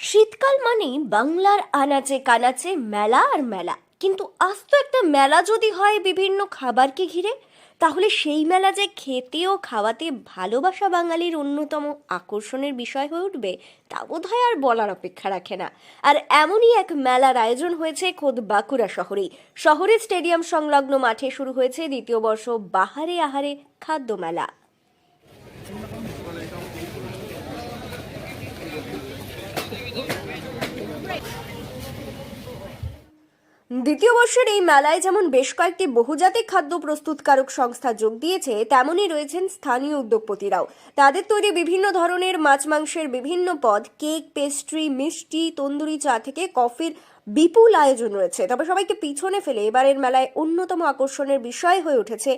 শীতকাল মানেই বাংলার আনাচে কানাচে মেলা আর মেলা। কিন্তু আস্ত একটা মেলা যদি হয় বিভিন্ন খাবারকে ঘিরে, তাহলে সেই মেলা যে খেতে ও খাওয়াতে ভালোবাসা বাঙালির অন্যতম আকর্ষণের বিষয় হয়ে উঠবে, তা বোধহয় আর বলার অপেক্ষা রাখে না। আর এমনই এক মেলার আয়োজন হয়েছে খোদ বাঁকুড়া শহরেই। শহরের স্টেডিয়াম সংলগ্ন মাঠে শুরু হয়েছে দ্বিতীয় বর্ষ বাহারে আহারে খাদ্য মেলা। দ্বিতীয় বর্ষের এই মেলায় যেমন বেশ কয়েকটি বহুজাতিক খাদ্য প্রস্তুতকারক সংস্থা যোগ দিয়েছে, তেমনই রয়েছেন স্থানীয় উদ্যোগপতিরাও। তাদের তৈরি বিভিন্ন ধরনের মাছ মাংসের বিভিন্ন পদ, কেক, পেস্ট্রি, মিষ্টি, তন্দুরি চা থেকে কফির বিপুল আয়োজন রয়েছে। তবে সবাইকে পিছনে ফেলে এবারের মেলায় অন্যতম আকর্ষণের বিষয় হয়ে উঠেছে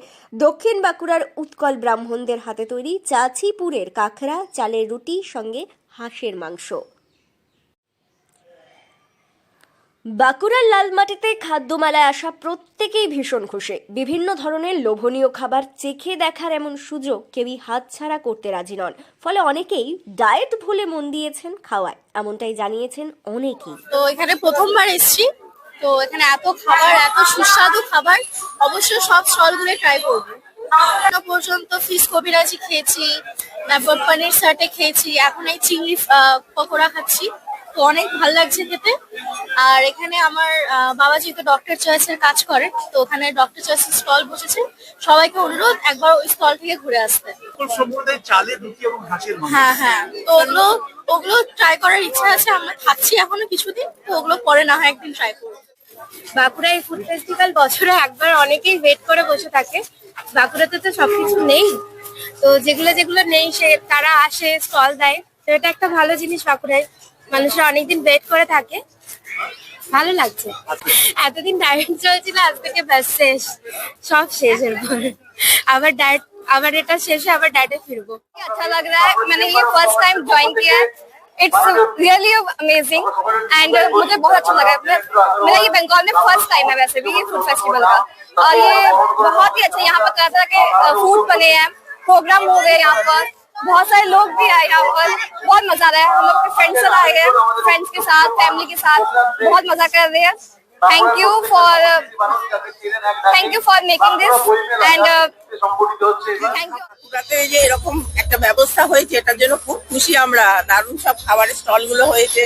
দক্ষিণ বাঁকুড়ার উৎকল ব্রাহ্মণদের হাতে তৈরি চাচিপুরের কাঁকড়া, চালের রুটি, সঙ্গে হাঁসের মাংস। বাঁকুড়ার লালমাটিতে খাদ্যমেলায় আসা প্রত্যেকেই ভীষণ খুশি। বিভিন্ন ধরনের লোভনীয় খাবার চেখে দেখার এমন সুযোগ কেউই হাতছাড়া করতে রাজি নন। ফলে অনেকেই ডায়েট ভুলে মন দিয়েছেন খাওয়ায়। এমনটাই জানিয়েছেন অনেকেই। তো এখানে প্রথমবার এসেছি। তো এখানে এত খাবার, এত সুস্বাদু খাবার অবশ্যই সব স্টলগুলো ট্রাই করব। এখনও পর্যন্ত ফিশ কবিরাজি খেয়েছি, তারপর পনির সাটে খেয়েছি, এখন এই চিংড়ি পকোড়া খাচ্ছি। তো অনেক ভালো লাগছে খেতে। আর এখানে আমার আহ, বাবা যেহেতু ডক্টর চয়েসের কাজ করে তো ওখানে ডক্টর চয়েসের স্টল বসেছে। সবাইকে অনুরোধ একবার ওই স্টল থেকে ঘুরে আসতে। হ্যাঁ হ্যাঁ। তো ওগুলো ওগুলো ট্রাই করার ইচ্ছা আছে আমরা খাচ্ছি এখনও কিছুদিন তো ওগুলো পরে না হয় একদিন ট্রাই করব। বাঁকুড়া এই ফুড ফেস্টিভ্যাল বছরে একবার অনেকেই ওয়েট করে বসে থাকে। বাঁকুড়াতে তো সবকিছু নেই। তো যেগুলো যেগুলো নেই সে তারা আসে স্টল দেয়। তো এটা একটা ভালো জিনিস বাঁকুড়ায়। মানুষরা অনেকদিন ওয়েট করে থাকে ভালো লাগছে এতদিন ডায়েট চলছিল আজ থেকে ব্যাস শেষ সব শেষ এরপর আবার ডায়েট আবার এটা শেষে আবার ডায়েটে ফিরবো अच्छा लग रहा है मैंने ये फर्स्ट टाइम ज्वाइन किया है इट्स रियली अमेजिंग एंड मुझे बहुत अच्छा लगा मैं- मेरा ये बंगाल में फर्स्ट टाइम है वैसे भी ये फूड फेस्टिवल का और ये बहुत ही अच्छा यहाँ पर तरह तरह के फूड बने हैं प्रोग्राम हो गए यहाँ पर बहुत सारे लोग भी आए यहाँ पर बहुत मजा आ रहा है हम लोग के फ्रेंड्स सब आए हैं फ्रेंड्स के साथ फैमिली के साथ बहुत मजा कर रहे हैं thank you for thank you for making this and thank you বাঁকুড়াতে যে এরকম একটা ব্যবস্থা হয়েছে এটার জন্য খুব খুশি আমরা দারুণ সব খাবারের স্টল গুলো হয়েছে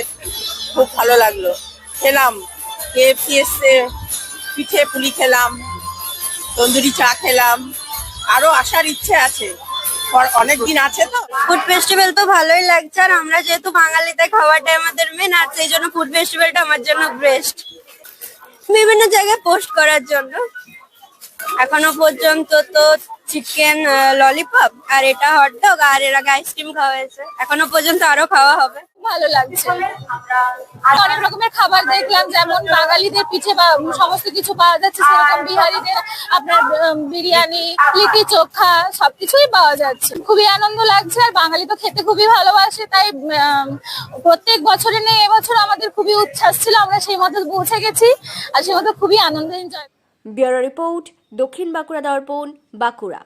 খুব ভালো লাগলো খেলাম কেএফসি এসছে পিঠে পুলি খেলাম তন্দুরি চা খেলাম আরো আসার ইচ্ছে আছে অনেক দিন আছে তো? ফুড ফেস্টিভ্যাল তো ভালোই লাগছে, আর আমরা যেহেতু বাঙালিতে খাওয়াটাই আমাদের মেন আর সেই জন্য ফুড ফেস্টিভ্যালটা আমার জন্য বেস্ট বিভিন্ন জায়গায় পোস্ট করার জন্য। এখনও পর্যন্ত তো চিকেন ললিপপ আর এটা হটডগ আর এর আগে আইসক্রিম খাওয়া হয়েছে। এখনও পর্যন্ত আরও খাওয়া হবে। ভালো লাগছে। অনেক রকমের খাবার দেখলাম যেমন বাঙালিদের পিঠে বা সমস্ত কিছু পাওয়া যাচ্ছে সেরকম বিহারিদের আপনার বিরিয়ানি লিটি চোখা সবকিছুই পাওয়া যাচ্ছে। খুবই আনন্দ লাগছে আর বাঙালি তো খেতে খুবই ভালোবাসে তাই প্রত্যেক বছরে নেই এবছর আমাদের খুবই উচ্ছ্বাস ছিল আমরা সেই মতো পৌঁছে গেছি আর সেই মতো খুবই আনন্দ এনজয় ব্যুরো রিপোর্ট দক্ষিণ বাঁকুড়া দর্পণ বাঁকুড়া।